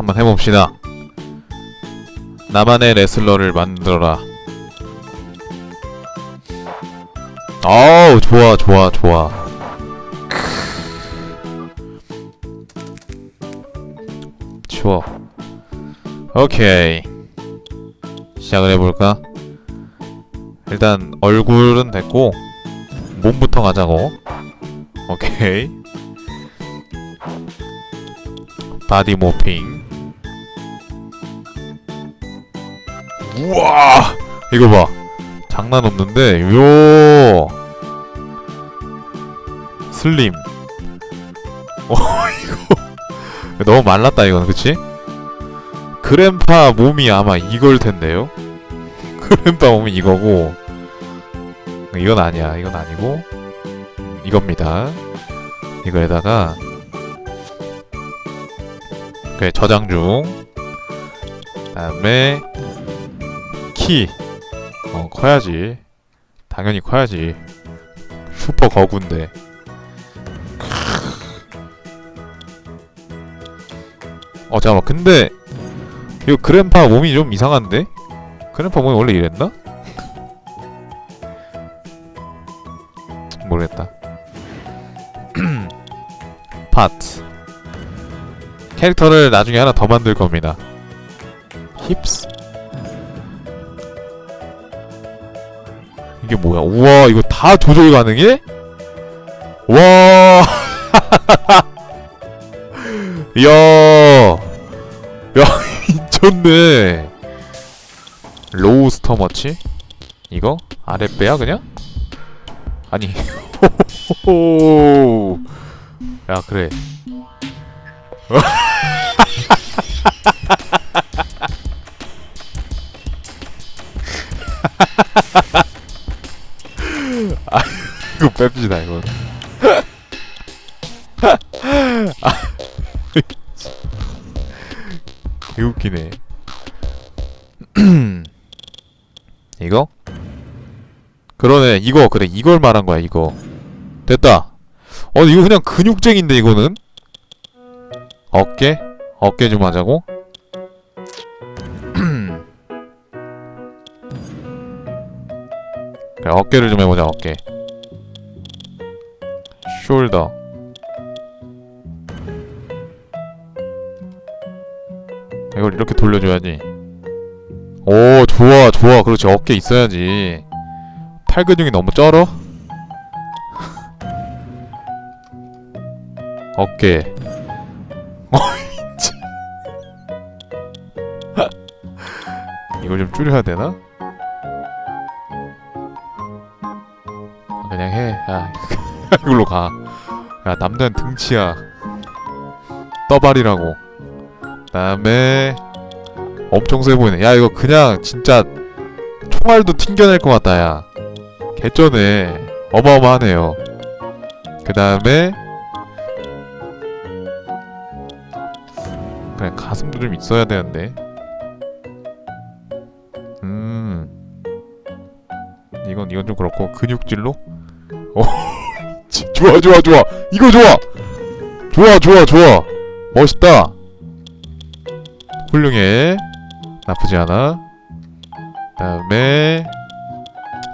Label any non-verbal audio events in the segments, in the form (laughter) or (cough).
한번 해봅시다. 나만의 레슬러를 만들어라. 어우 좋아 좋아 좋아. 크. 치워. 오케이. 시작을 해볼까? 일단 얼굴은 됐고 몸부터 가자고. 오케이. 바디 모핑. 우와! 이거 봐. 장난 없는데, 요! 슬림. 어, (laughs) 이거. 너무 말랐다, 이건, 그치? 그램파 몸이 아마 이걸 텐데요? (laughs) 그램파 몸이 이거고, 이건 아니야. 이건 아니고, 음, 이겁니다. 이거에다가, 그래, 저장 중. 다음에, 키. 어, 커야지. 당연히 커야지. 슈퍼 거구인데. 어, 잠깐만. 근데, 이거 그램파 몸이 좀 이상한데? 그램파 몸이 원래 이랬나? 모르겠다. (clears throat) 파트. 캐릭터를 나중에 하나 더 만들 겁니다. 힙스? 이게 뭐야? 우와, 이거 다 조절 가능해? 와, (laughs) 야, 야, (laughs) 미쳤네. 로우 스터머치? 이거? 아랫배야 그냥? 아니. (laughs) 야 그래. 뺍시다 이거. 개웃기네. (clears throat) 이거? 그러네 이거 그래 이걸 말한 거야 이거. 됐다. 어 이거 그냥 근육쟁인데 이거는? 어깨? 어깨 좀 하자고? (clears throat) 그래 어깨를 좀 해보자 어깨 숄더 이걸 이렇게 돌려줘야지 오 좋아 좋아 그렇지 어깨 있어야지 팔 근육이 너무 쩔어 (laughs) 어깨. (laughs) (laughs) 이걸 좀 줄여야 되나? 그냥 해. 야, 이걸로 가. 야, 남자는 등치야. 떠발이라고. 다음에 엄청 세 보이네. 야, 이거 그냥 진짜 총알도 튕겨낼 것 같다, 야. 개쩌네. 어마어마하네요. 그 다음에 그냥 가슴도 좀 있어야 되는데. 음. 이건 이건 좀 그렇고 근육질로 어 지- 좋아 좋아 좋아. 이거 좋아. 좋아 좋아 좋아. 멋있다. 훌륭해. 나쁘지 않아. 다음에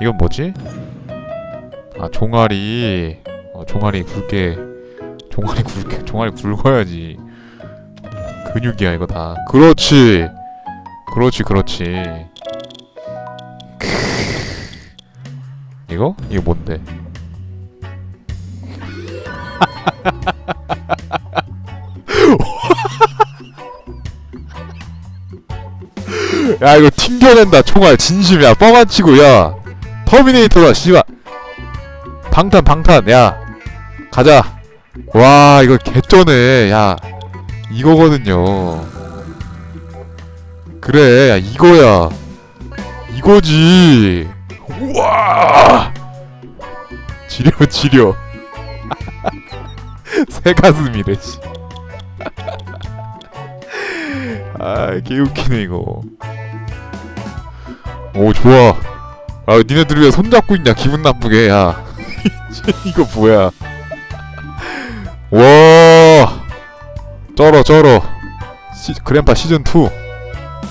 이건 뭐지? 아 종아리. 어, 종아리 굵게. 종아리 굵게 종아리 굵어야지. 근육이야 이거 다. 그렇지. 그렇지 그렇지. 이거? 이게 뭔데? (laughs) 야 이거 튕겨낸다 총알. 진심이야. 뻥안 치고 야. 터미네이터다 씨발. 방탄 방탄. 야 가자. 와 이거 개쩌네. 야 이거거든요. 그래 야 이거야. 이거지. 우와! 지려 지려 (laughs) 새 가슴이래 씨. (laughs) 아 개웃기네 이거 오 좋아 아 니네들 왜 손잡고 있냐 기분 나쁘게 야 (laughs) 이거 뭐야 와 쩔어 쩔어 시, 그랜파 시즌 2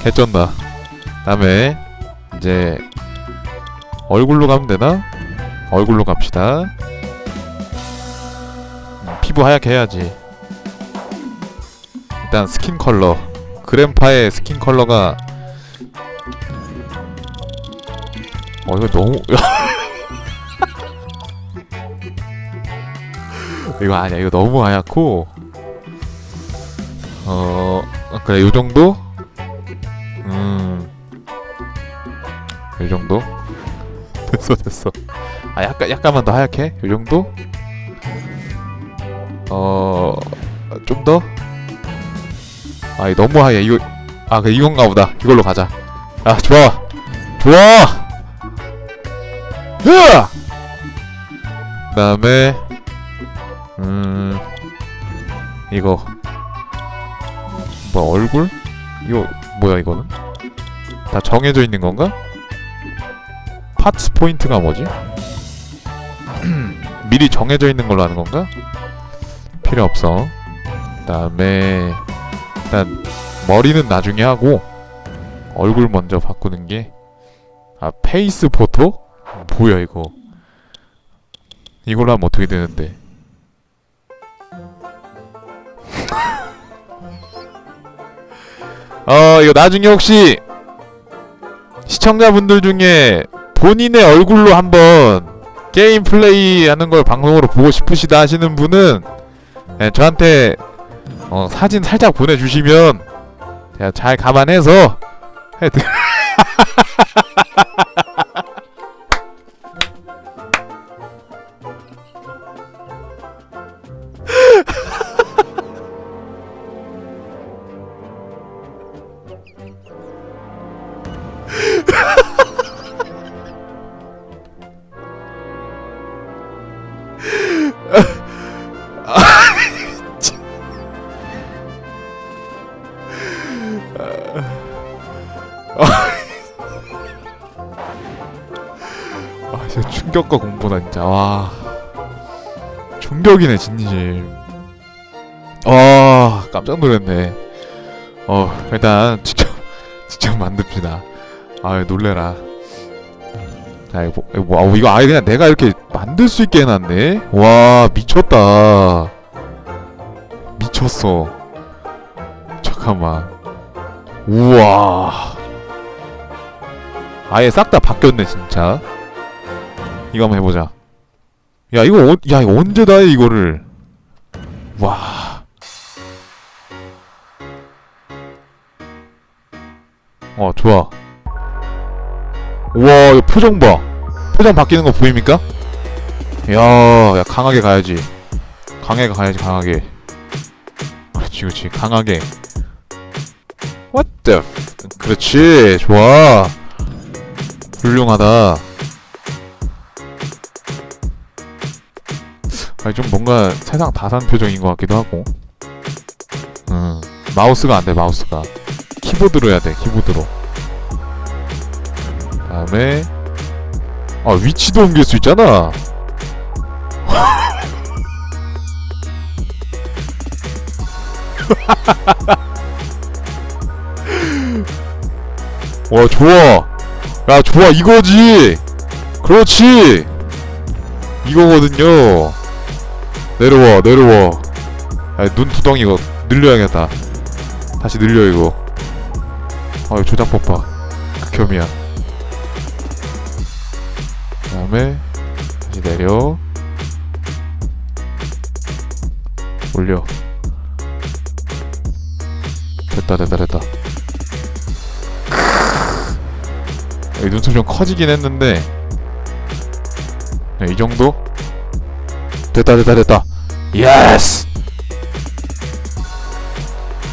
개쩐다. 다음에 이제 얼굴로 가면 되나? 얼굴로 갑시다. 음, 피부 하얗게 해야지. 일단 스킨 컬러. 그랜파의 스킨 컬러가 어 이거 너무 (laughs) 이거 아니야. 이거 너무 하얗고 어 그래. 요 정도? 음 요 정도? (laughs) 됐어 됐어. 아 약간 약간만 더 하얗게? 요 정도 어 좀 더? 아 이거 너무 하얘. 이거 아 그 이건가 보다. 이걸로 가자. 아 좋아. 좋아! 으아! 그 다음에 음 이거. 뭐 얼굴? 이거 뭐야 이거는? 다 정해져 있는 건가? 파츠 포인트가 뭐지? (clears throat) 미리 정해져 있는 걸로 하는 건가 필요 없어. 그 다음에 일단 머리는 나중에 하고 얼굴 먼저 바꾸는 게 아 페이스 포토? 뭐야 이거? 이걸로 하면 어떻게 되는데? (laughs) 어 이거 나중에 혹시 시청자분들 중에 본인의 얼굴로 한번 게임 플레이 하는 걸 방송으로 보고 싶으시다 하시는 분은 예, 저한테 어, 사진 살짝 보내주시면 제가 잘 감안해서 해드 (laughs) 충격이네 진심 와 깜짝 놀랐네. 어 일단 직접 (laughs) 직접 만듭시다. 아 놀래라. 자 이거 뭐- 이거 아예 그냥 내가 이렇게 만들 수 있게 해놨네? 와 미쳤다. 미쳤어. 잠깐만. 우와. 아예 싹 다 바뀌었네 진짜. 이거 한번 해보자 야 이거 어, 야 이거 언제 다해 이거를? 와. 어 좋아. 우와 표정 봐. 표정 바뀌는 거 보입니까? 야, 야 강하게 가야지. 강하게 가야지 강하게. 그렇지 그렇지. 강하게. What the 그렇지 좋아. 훌륭하다 아니 좀 뭔가 세상 다산 표정인 것 같기도 하고. 음 마우스가 안 돼 마우스가. 키보드로 해야 돼 키보드로. 다음에 아 위치도 옮길 수 있잖아. (laughs) 와 좋아. 야 좋아 이거지. 그렇지. 이거거든요 내려와 내려와. 아, 눈 두덩이 이거 늘려야겠다. 다시 늘려 이거. 아 이거 조작법 봐 극혐이야. 그 다음에 다시 내려. 올려. 됐다 됐다 됐다. 눈썹 좀 커지긴 했는데. 네, 이 정도? 됐다 됐다 됐다. 예스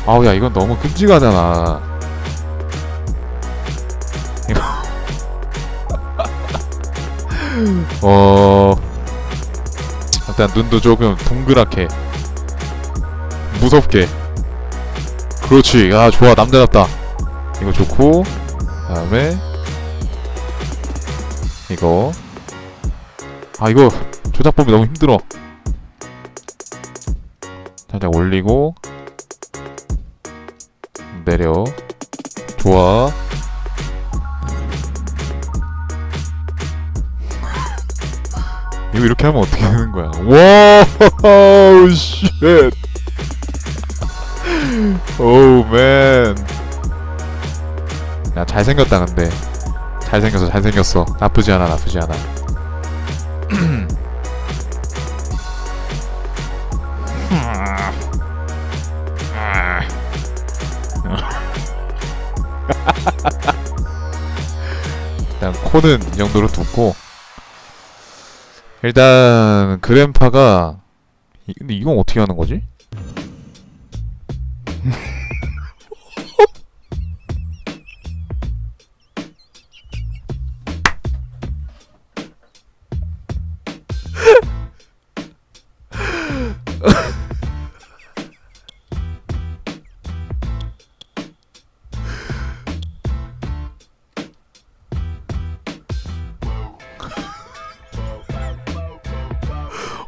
아우 야 이건 너무 끔찍하잖아. 이거 (laughs) 어 일단 눈도 조금 동그랗게. 무섭게. 그렇지. 야 좋아. 남자답다. 이거 좋고 다음에 이거. 아 이거 조작법이 너무 힘들어 살짝 올리고 좀 내려 좋아 이거 이렇게 하면 어떻게 되는 거야 와우 쉣 오우 맨 야, 잘생겼다, 근데. 잘생겼어, 잘생겼어. 나쁘지 않아, 나쁘지 않아. (clears throat) (laughs) 일단 코는 이 정도로 두고 일단 그랜파가 이- 근데 이건 어떻게 하는 거지? (laughs)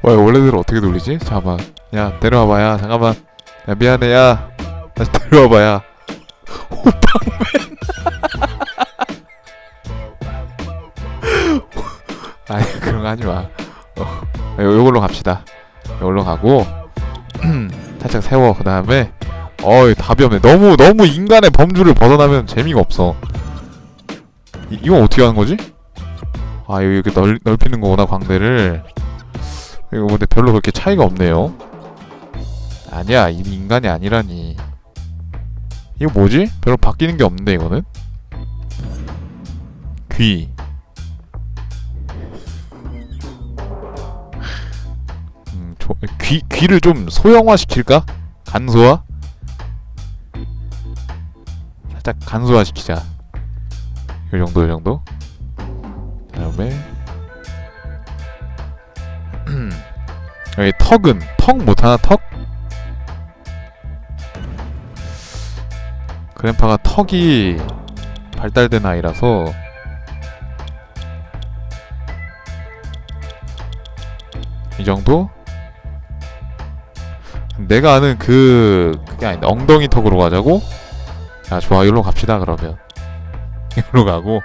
와 원래대로 어떻게 돌리지? 잠깐만 야 내려와봐야 잠깐만. 야 미안해 야. 다시 (laughs) 내려와봐야. 호빵맨. (laughs) 아니 그런 거 하지마. 어, 요, 요걸로 갑시다. 요걸로 가고 (clears throat) 살짝 세워. 그 다음에 어이 답이 없네. 너무 너무 인간의 범주를 벗어나면 재미가 없어. 이, 이건 어떻게 하는 거지? 아 여기 이렇게 넓, 넓히는 거구나 광대를 이거 근데 별로 그렇게 차이가 없네요. 아니야, 이미 인간이 아니라니. 이거 뭐지? 별로 바뀌는 게 없는데 이거는? 귀. 음, 조, 귀 귀를 좀 소형화 시킬까? 간소화? 살짝 간소화 시키자. 이 정도, 이 정도. 그 다음에 여기 턱은 턱 못하나 턱? 그랜파가 턱이 발달된 아이라서 이 정도? 내가 아는 그 그게 아닌데 엉덩이 턱으로 가자고? 아 좋아 이리로 갑시다 그러면 (laughs) 이리로 가고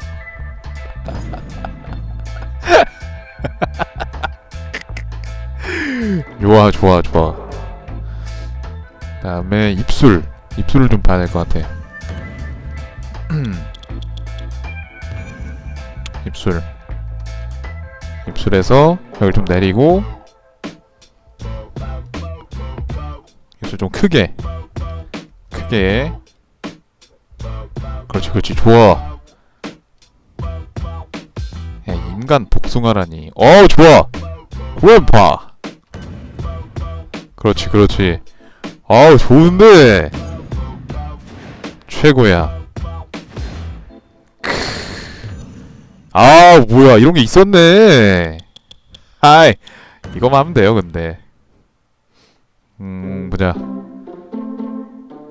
좋아 좋아 좋아. 그 다음에 입술 입술을 좀 봐야 될 것 같아. (clears throat) 입술. 입술에서 여기 좀 내리고 입술 좀 크게 크게. 그렇지 그렇지. 좋아. 야 인간 복숭아라니. 어 좋아. 그랜파 그렇지 그렇지. 아우 좋은데! 최고야. 크. 아 뭐야 이런 게 있었네. 하이. 이거만 하면 돼요 근데. 음 보자.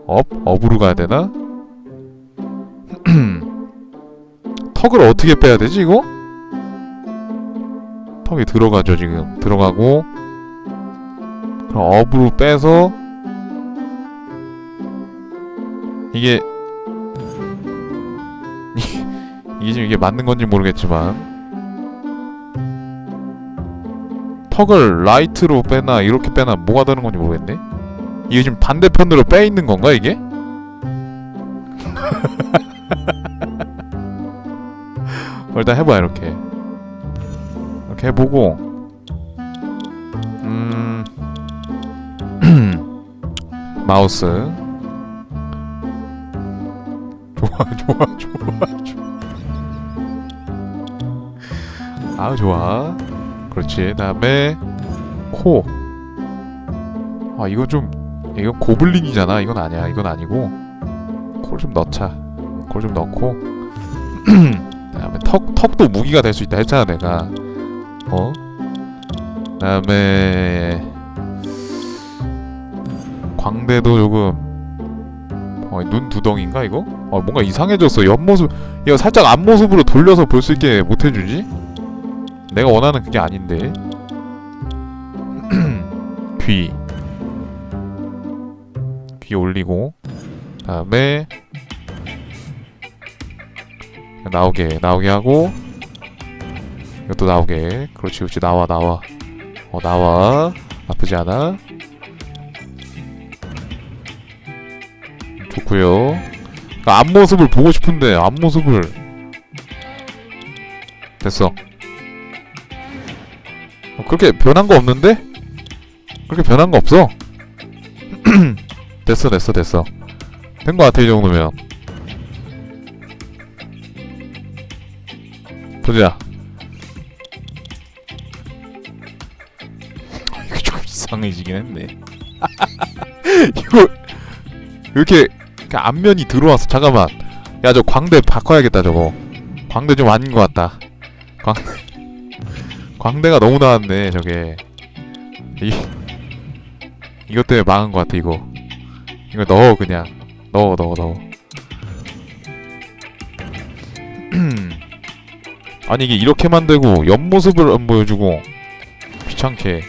업? 업으로 가야 되나? (clears throat) 턱을 어떻게 빼야 되지 이거? 턱이 들어가죠 지금. 들어가고 그럼 업으로 빼서 이게 (laughs) 이게 지금 이게 맞는 건지 모르겠지만 턱을 라이트로 빼나 이렇게 빼나 뭐가 다른 건지 모르겠네 이게 지금 반대편으로 빼 있는 건가 이게? (laughs) 일단 해봐 이렇게 이렇게 해보고 마우스. 좋아 좋아 좋아 좋아. 아우 좋아. 그렇지. 다음에 코. 아 이거 좀 이거 고블린이잖아. 이건 아니야. 이건 아니고. 코를 좀 넣자. 코를 좀 넣고. (clears throat) 다음에 턱 턱도 무기가 될 수 있다 했잖아 내가. 어? 다음에 광대도 조금 어, 눈 두덩인가 이거? 어 뭔가 이상해졌어. 옆모습 이거 살짝 앞모습으로 돌려서 볼 수 있게 못해주지? 내가 원하는 그게 아닌데. (clears throat) 귀. 귀 올리고 다음에 나오게 나오게 하고 이것도 나오게. 그렇지 그렇지. 나와 나와. 어 나와. 나쁘지 않아 좋구요. 그러니까 앞모습을 보고 싶은데 앞모습을. 됐어. 어, 그렇게 변한 거 없는데? 그렇게 변한 거 없어? (clears throat) 됐어 됐어 됐어. 된 거 같아 이 정도면. 보자 (laughs) 이거 좀 이상해지긴 했네. (laughs) 이거 이렇게 이렇게 앞면이 들어왔어 잠깐만. 야 저 광대 바꿔야겠다 저거. 광대 좀 아닌 것 같다. 광대 (laughs) 광대가 너무 나왔네 저게. 이 이것 때문에 망한 것 같아 이거. 이거 넣어 그냥. 넣어 넣어 넣어. (clears throat) 아니 이게 이렇게 만들고 옆모습을 안 보여주고 귀찮게.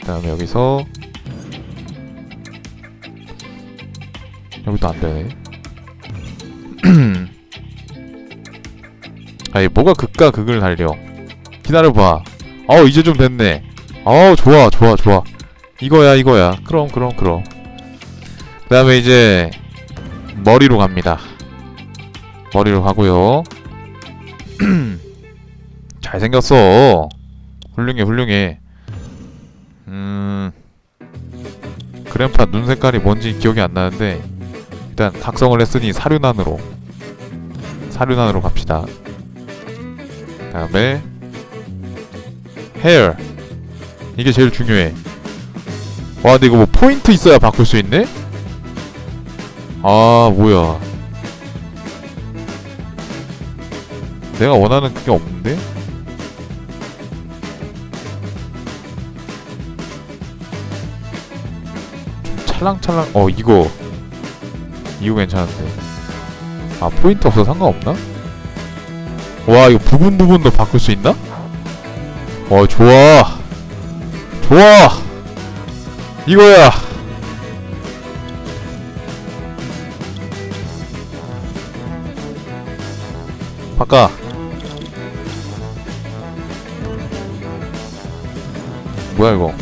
그 다음에 여기서 여기도 안 되네. (clears throat) 아니 뭐가 극과 극을 달려? 기다려봐. 어 이제 좀 됐네. 어 좋아 좋아 좋아. 이거야 이거야. 그럼 그럼 그럼. 그 다음에 이제 머리로 갑니다. 머리로 가고요. (clears throat) 잘생겼어. 훌륭해 훌륭해. 음 그랜파 눈 색깔이 뭔지 기억이 안 나는데 일단 각성을 했으니 사륜안으로 사륜안으로 갑시다. 다음에 헤어 이게 제일 중요해. 와 근데 이거 뭐 포인트 있어야 바꿀 수 있네? 아 뭐야. 내가 원하는 그게 없는데? 좀 찰랑찰랑 어 이거 이거 괜찮은데. 아 포인트 없어 상관없나? 와 이거 부분 부분도 바꿀 수 있나? 어 좋아. 좋아. 이거야. 바꿔. 뭐야 이거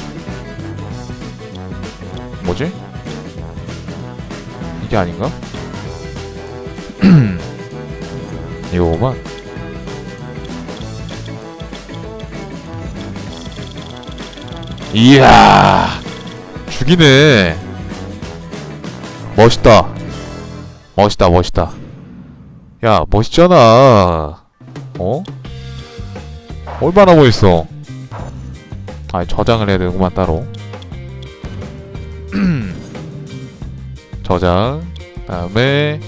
이게 아닌가? (clears throat) 이거구만 이야 죽이네. 멋있다. 멋있다 멋있다. 야 멋있잖아. 어? 얼마나 멋있어. 아 저장을 해야 되구만 따로 (clears throat) 저장. 다음에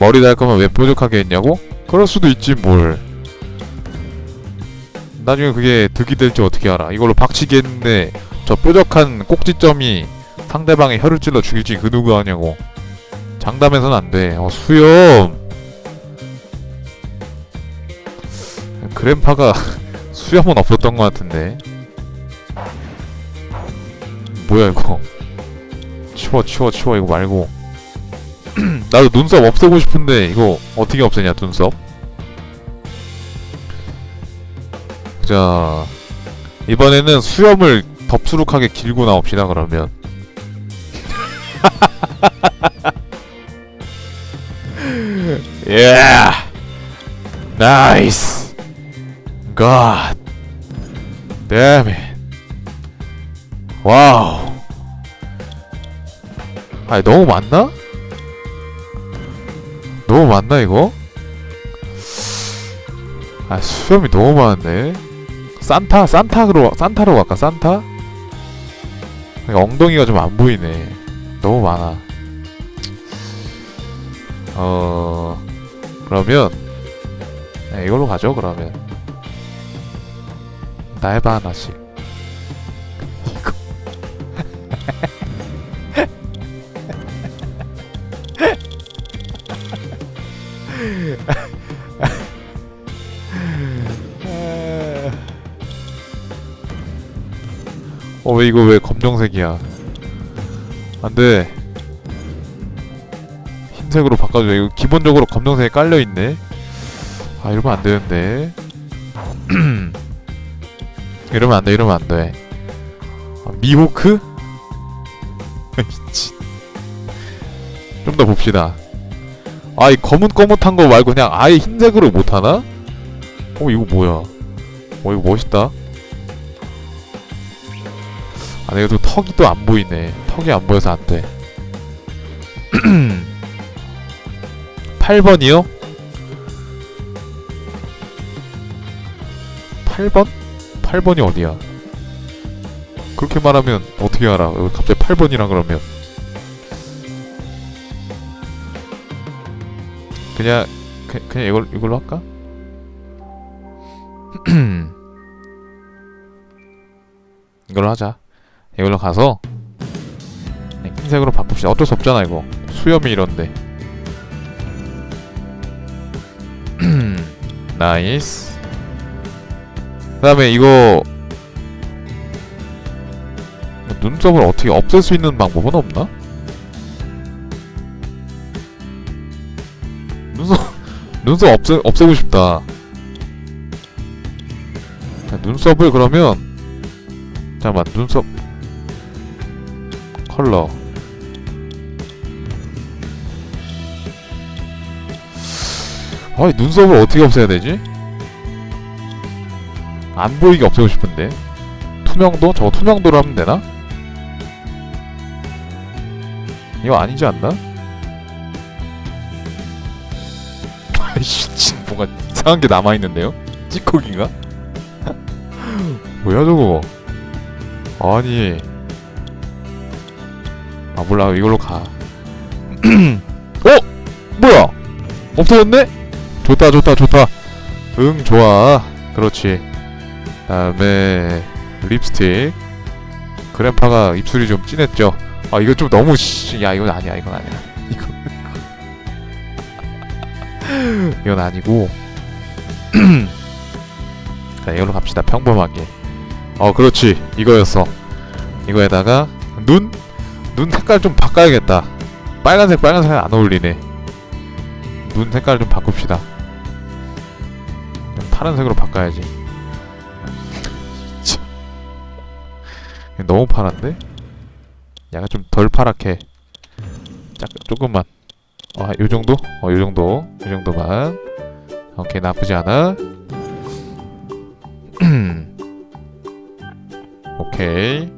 머리 달 거면 왜 뾰족하게 했냐고? 그럴 수도 있지 뭘. 나중에 그게 득이 될지 어떻게 알아? 이걸로 박치기 했는데 저 뾰족한 꼭지점이 상대방의 혀를 찔러 죽일지 그 누구 아냐고. 장담해서는 안돼. 어 수염. 그랜파가 (laughs) 수염은 없었던 것 같은데. 뭐야 이거 치워 치워 치워 이거 말고. (clears throat) 나도 눈썹 없애고 싶은데 이거 어떻게 없애냐 눈썹? 자 이번에는 수염을 덥수룩하게 길고 나옵시다 그러면. 예 나이스 갓 it! 와우 아니 너무 많나? 너무 많나 이거? 아 수염이 너무 많은데 산타 산타로 산타로 갈까 산타? 그러니까 엉덩이가 좀 안 보이네 너무 많아 어 그러면 네, 이걸로 가죠 그러면 나 해봐 하나씩 왜 이거 왜 검정색이야? 안돼. 흰색으로 바꿔줘. 이거 기본적으로 검정색에 깔려있네. 아 이러면 안 되는데. (clears throat) 이러면 안돼 이러면 안돼. 아, 미호크? (laughs) 미친. 좀 더 봅시다. 아이 검은 검은한 거 말고 그냥 아예 흰색으로 못하나? 어 이거 뭐야? 어 이거 멋있다 아 내가 또 턱이 또 안 보이네 턱이 안 보여서 안돼 8번이요? 8번? 8번이 어디야? 그렇게 말하면 어떻게 알아? 어, 갑자기 8번이라 그러면 그냥 그, 그냥 이걸 이걸로 할까? (clears throat) 이걸로 하자. 이걸로 가서 그냥 흰색으로 바꿉시다. 어쩔 수 없잖아 이거. 수염이 이런데. (clears throat) 나이스. 그 다음에 이거 눈썹을 어떻게 없앨 수 있는 방법은 없나? 눈썹 (laughs) 눈썹 없애 없애고 싶다. 자, 눈썹을 그러면 잠깐만 눈썹 컬러 아이 눈썹을 어떻게 없애야 되지? 안 보이게 없애고 싶은데 투명도? 저거 투명도로 하면 되나? 이거 아니지 않나? (laughs) 아이씨 진 뭔가 이상한 게 남아있는데요? 찌꺼기가? (laughs) 뭐야 저거 아니 아 몰라. 이걸로 가. (clears throat) 어? 뭐야? 없어졌네? 좋다 좋다 좋다. 응 좋아. 그렇지. 다음에 립스틱. 그래파가 입술이 좀 진했죠? 아 이거 좀 너무 씨, 야 이건 아니야 이건 아니야. (laughs) 이거. 이건 아니고. (clears throat) 자 이걸로 갑시다. 평범하게. 어 그렇지. 이거였어. 이거에다가 눈? 눈 색깔 좀 바꿔야겠다. 빨간색 빨간색 안 어울리네. 눈 색깔 좀 바꿉시다. 파란색으로 바꿔야지. 참. 너무 파란데? 약간 좀 덜 파랗게. 짝 조금만. 어, 요정도? 어, 요정도. 요정도만. 오케이 나쁘지 않아. (clears throat) 오케이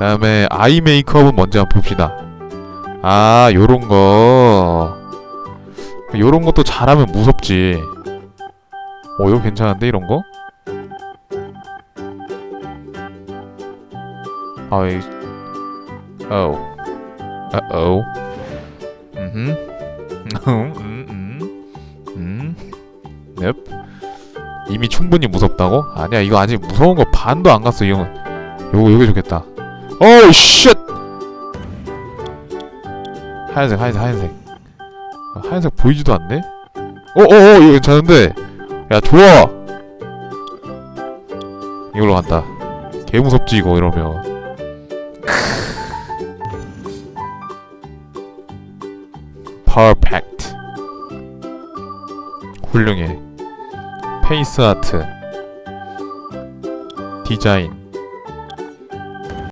다음에 아이 메이크업은 먼저 한번 봅시다. 아 요런 거. 요런 것도 잘하면 무섭지. 어 이거 괜찮은데 이런 거? 아이 어우. 어어 음흠. 음음. 넵. 이미 충분히 무섭다고? 아니야 이거 아직 무서운 거 반도 안 갔어 이 형은. 요거 요게 좋겠다 어우 쉣 하얀색 하얀색 하얀색. 아, 하얀색 보이지도 않네? 어어어 이거 괜찮은데? 야 좋아. 이걸로 간다. 개 무섭지 이거 이러면. 퍼펙트 훌륭해. 페이스 아트. 디자인